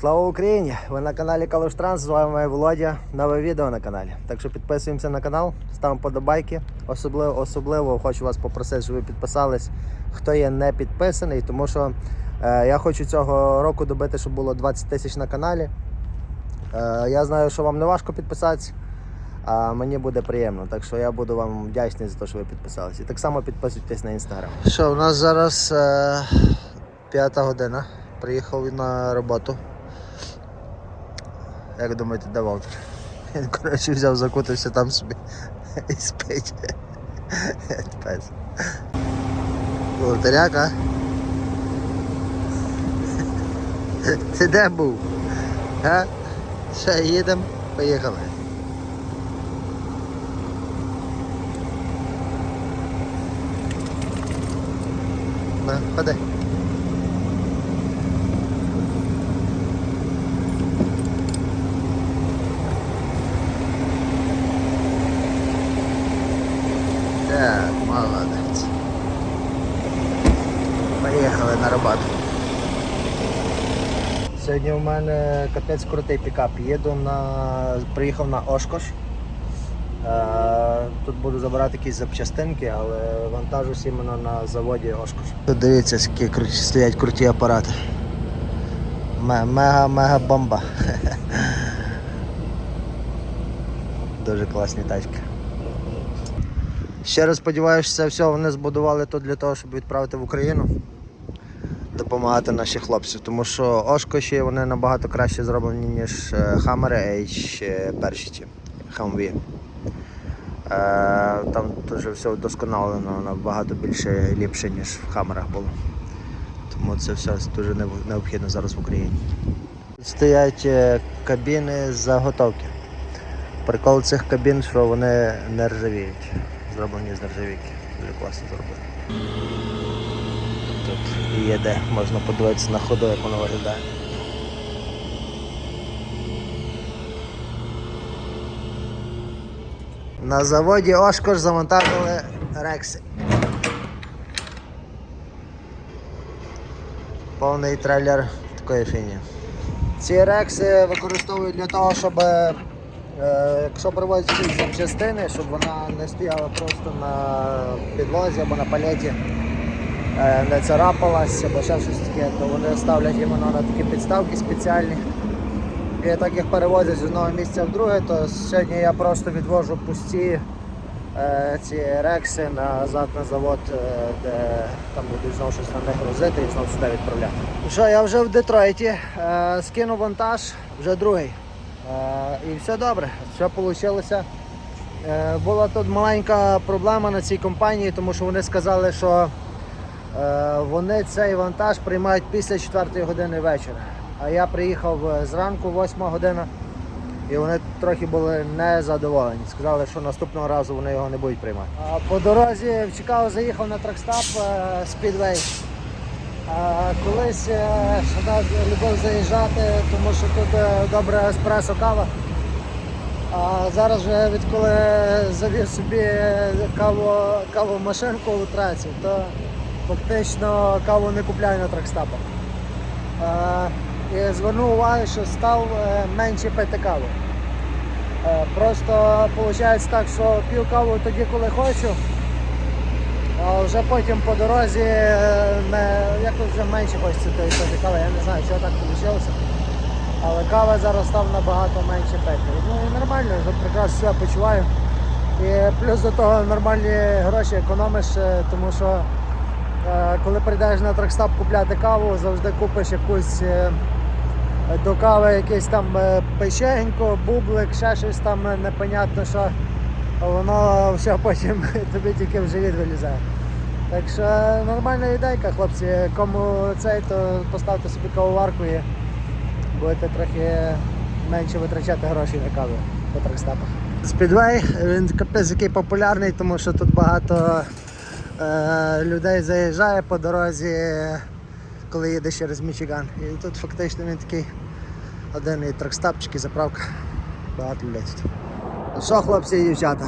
Слава Україні! Ви на каналі Калуш Транс, з вами Володя. Нове відео на каналі. Так що підписуємося на канал, ставимо подобайки. Особливо, особливо хочу вас попросити, щоб ви підписались, хто є не підписаний, тому що е, я хочу цього року добити, щоб було 20 тисяч на каналі. Е, я знаю, що вам не важко підписатися, а мені буде приємно. Так що я буду вам вдячний за те, що ви підписалися. І так само підписуйтесь на інстаграм. Що, у нас зараз е, п'ята година. Приїхав на роботу. Як думаєте, Вовчик? Він, коротше, взяв, закутався там собі і спить. Пес. Лотаряк, а? Ти де був? А? Ще їдемо, поїхали. Ходи. Так, молодець. Поїхали на роботу. Сьогодні у мене капець крутий пікап. Їду на. Приїхав на Ошкош. Е, Тут буду забирати якісь запчастинки, але вантажусь іменно на заводі Ошкош. Тут дивіться, круті, стоять круті апарати. Мега-мега бомба. Дуже класні тачки. Ще раз сподіваюся, це все вони збудували тут для того, щоб відправити в Україну, допомагати нашим хлопцям, тому що Ошкоші вони набагато краще зроблені, ніж е, Хаммери H перші ті Е, Там дуже все вдосконалено, набагато більше ліпше, ніж в Хаммерах було. Тому це все дуже необхідно зараз в Україні. Стоять е, кабіни заготовки. Прикол цих кабін, що вони не ржавіють. Зроблені з нержавійки. Дуже класно зроблено. Тут є де можна подивитися на ходу, як воно виглядає. На заводі Ошкош завантажили рекси. Повний трейлер такої фіні. Ці рекси використовують для того, щоб якщо привозять якісь запчастини, щоб вона не стояла просто на підлозі або на палеті, е, не царапалась або ще щось таке, то вони ставлять іменно на такі підставки спеціальні. І так їх перевозять з одного місця в друге, то сьогодні я просто відвожу пусті е, ці рекси назад на завод, е, де там будуть знову щось на них грузити і знову сюди відправляти. Що, я вже в Детройті, е, скинув вантаж, вже другий. І все добре, все вийшло. Е, була тут маленька проблема на цій компанії, тому що вони сказали, що е, вони цей вантаж приймають після 4 години вечора. А я приїхав е, зранку, 8 година, і вони трохи були незадоволені. Сказали, що наступного разу вони його не будуть приймати. По дорозі в Чикаго заїхав на тракстап Speedway. Колись е, сюди любив заїжджати, тому що тут е, добре еспресо кава. А зараз вже відколи завів собі каву, кавомашинку у траці, то фактично каву не купляю на тракстапах. Е, І звернув увагу, що став менше пити каву. Просто виходить так, що п'ю каву тоді, коли хочу. А вже потім по дорозі е, якось вже менше хочеться тої кави. Я не знаю, що так вийшло. Але кава зараз став набагато менше пити. Ну і нормально, вже прекрасно себе почуваю. І плюс до того нормальні гроші економиш, е, тому що е, коли прийдеш на тракстап купляти каву, завжди купиш якусь е, до кави якийсь там е, печенько, бублик, ще щось там непонятно що. А воно все потім тобі тільки в живіт вилізає. Так що нормальна ідейка, хлопці. Кому цей, то поставте собі кавоварку і будете трохи менше витрачати гроші на каву по тракстапах. Спідвей, він капець який популярний, тому що тут багато е, людей заїжджає по дорозі, коли їдеш через Мічиган. І тут фактично він такий один і тракстапчик, і заправка. Багато людей тут. Що, хлопці і дівчата?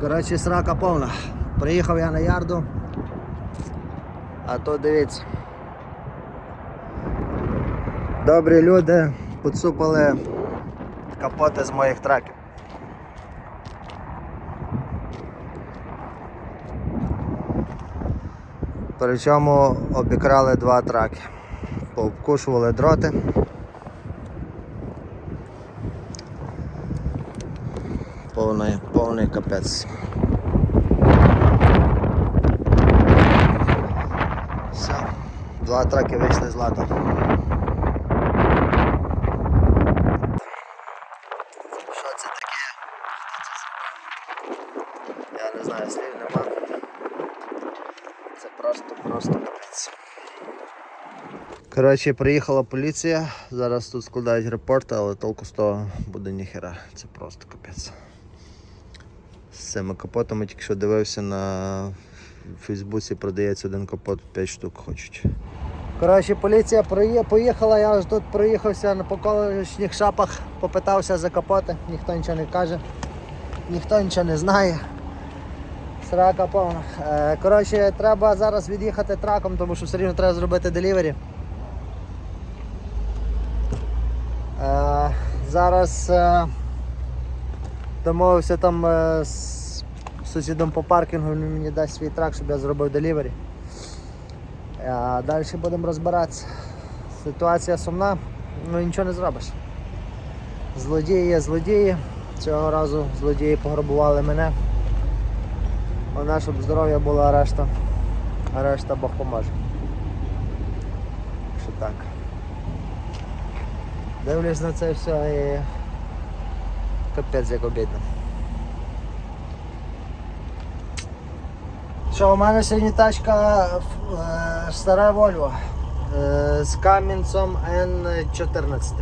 Коротше, срака повна. Приїхав я на ярду. А то дивіться. Добрі люди поцупили капоти з моїх траків. Причому обікрали два траки. Пообкушували дроти. Повний, повний капець. Все, два траки вийшли з ладу. Що це таке? Я не знаю, слів нема. Це просто, просто капець. Коротше, приїхала поліція, зараз тут складають репорти, але толку з того буде ніхера. Це просто капець. З цими капотами тільки що дивився на Фейсбуці, продається один капот 5 штук хочуть. Коротше, поліція поїхала, я аж тут проїхався на поколишніх шапах, попитався за капоти, ніхто нічого не каже, ніхто нічого не знає. Срака повна. Е, Коротше, треба зараз від'їхати траком, тому що все рівно треба зробити делівері. Е, Зараз е, домовився там е, з сусідом по паркінгу, він мені дасть свій трак, щоб я зробив делівері. А далі будемо розбиратися. Ситуація сумна, ну нічого не зробиш. Злодії є злодії. Цього разу злодії пограбували мене. Вона, щоб здоров'я було, решта. А решта Бог поможе. Що так. Дивлюсь на це все і капець як обідно. Що, у мене сьогодні тачка е, стара Volvo е, з Камінцем N14.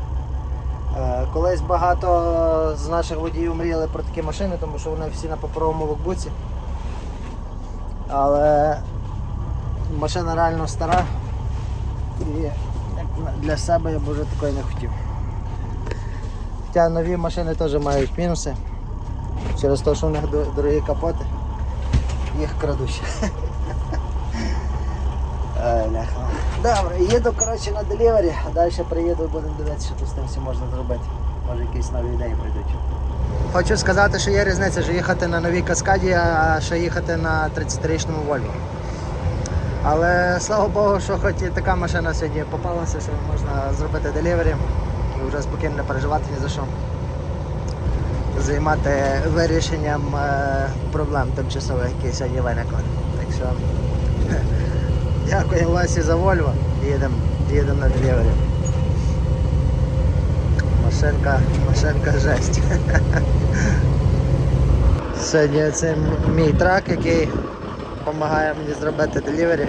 Е, колись багато з наших водіїв мріяли про такі машини, тому що вони всі на паперовому локбуці. Але машина реально стара і для себе я б вже такої не хотів. Хоча нові машини теж мають мінуси. Через те, що у них дорогі капоти, їх крадуть. Добре, їду коротше, на делівері, а далі приїду будемо дивитися, що з тим всім можна зробити. Може якісь нові ідеї прийдуть. Хочу сказати, що є різниця, що їхати на новій каскаді, а ще їхати на 30-річному Volvo. Але слава Богу, що хоч і така машина сьогодні попалася, що можна зробити делівері вже спокійно не переживати ні за що. Займати вирішенням е, проблем тимчасових, які сьогодні виникли. Так що дякую Лесі за Volvo. Їдемо їдем на делівері. Машинка, машинка жесть. Сьогодні це мій трак, який допомагає мені зробити делівері.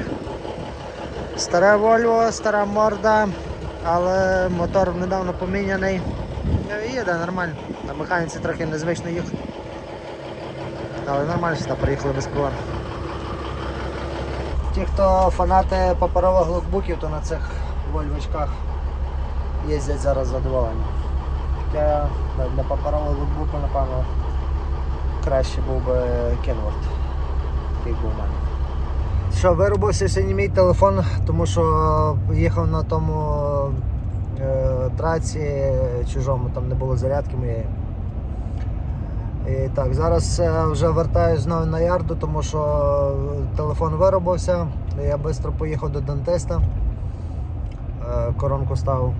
Старе Volvo, стара морда, але мотор недавно поміняний. Ну, Їде нормально. На механіці трохи незвично їхати. Але нормально сюди приїхали без проблем. Ті, хто фанати паперових локбуків, то на цих вольвочках їздять зараз задоволені. Хоча для паперового локбуку, напевно, краще був би Kenworth, який був у мене. Що, виробився сьогодні мій телефон, тому що їхав на тому е, траці чужому, там не було зарядки моєї. І так, зараз е, вже вертаюсь знову на ярду, тому що телефон виробився. Я швидко поїхав до дантиста, е, коронку ставив.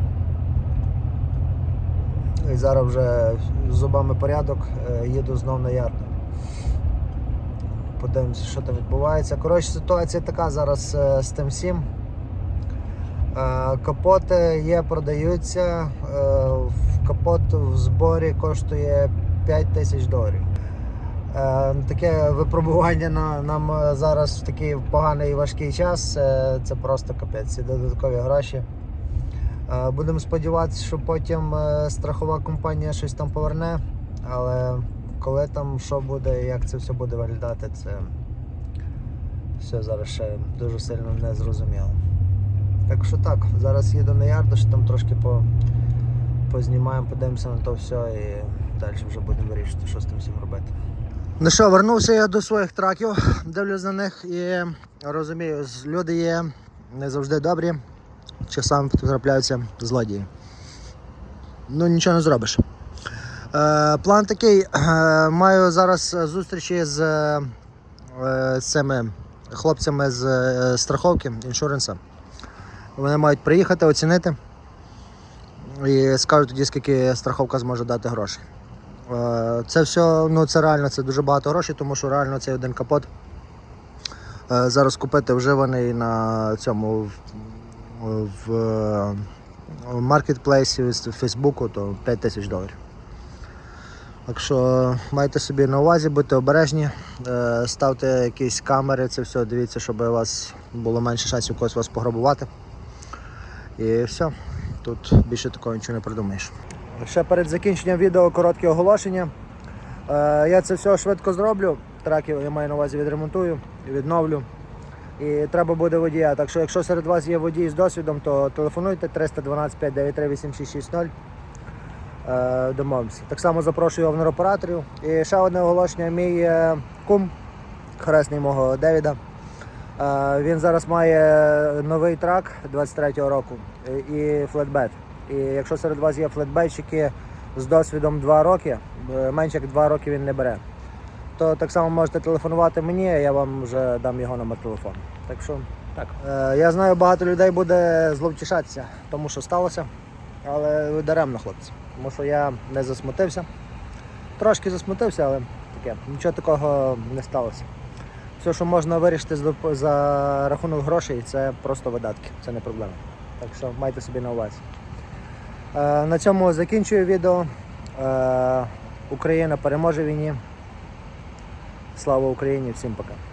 І зараз вже з зубами порядок, е, їду знову на ярду. Подивимося, що там відбувається. Коротше, ситуація така зараз е, з тим всім. Е, Капоти є, продаються. Е, Капот в зборі коштує 5 тисяч доларів. Таке випробування нам зараз в такий поганий і важкий час. Це просто капець, це додаткові гроші. Будемо сподіватися, що потім страхова компанія щось там поверне, але коли там що буде, як це все буде виглядати, це все зараз ще дуже сильно не зрозуміло. Так що так, зараз їду на ярду, що там трошки по, познімаємо, подивимося на то все і далі вже будемо вирішити, що з тим всім робити. Ну що, вернувся я до своїх траків, дивлюсь на них і розумію, люди є не завжди добрі, часом трапляються злодії. ну нічого не зробиш. Е, план такий. Е, маю зараз зустрічі з е, цими хлопцями з страховки, іншуренса. Вони мають приїхати, оцінити і скажуть тоді, скільки страховка зможе дати грошей. Це все, ну це реально це дуже багато грошей, тому що реально цей один капот зараз купити вживаний на цьому в маркетплейсі з Фейсбуку, то 5 тисяч доларів. Так що майте собі на увазі, будьте обережні, е, ставте якісь камери, це все, дивіться, щоб у вас було менше шансів когось вас пограбувати. І все. Тут більше такого нічого не придумаєш. Ще перед закінченням відео коротке оголошення. Е, я це все швидко зроблю. Траки я маю на увазі відремонтую, відновлю. І треба буде водія. Так що, якщо серед вас є водій з досвідом, то телефонуйте 312 593 8660. Е, Домовимося. Так само запрошую операторів. І ще одне оголошення. Мій е, кум, хресний мого Девіда. Е, Він зараз має новий трак 23-го року і флетбет. І якщо серед вас є флетбетчики з досвідом 2 роки, менше як 2 роки він не бере, то так само можете телефонувати мені, а я вам вже дам його номер телефону. Так що так. Я знаю, багато людей буде зловтішатися, тому що сталося, але даремно, хлопці. Тому що я не засмутився. Трошки засмутився, але таке, нічого такого не сталося. Все, що можна вирішити за рахунок грошей, це просто видатки, це не проблема. Так що майте собі на увазі. Е, на цьому закінчую відео. Е, Україна переможе війні. Слава Україні, всім пока.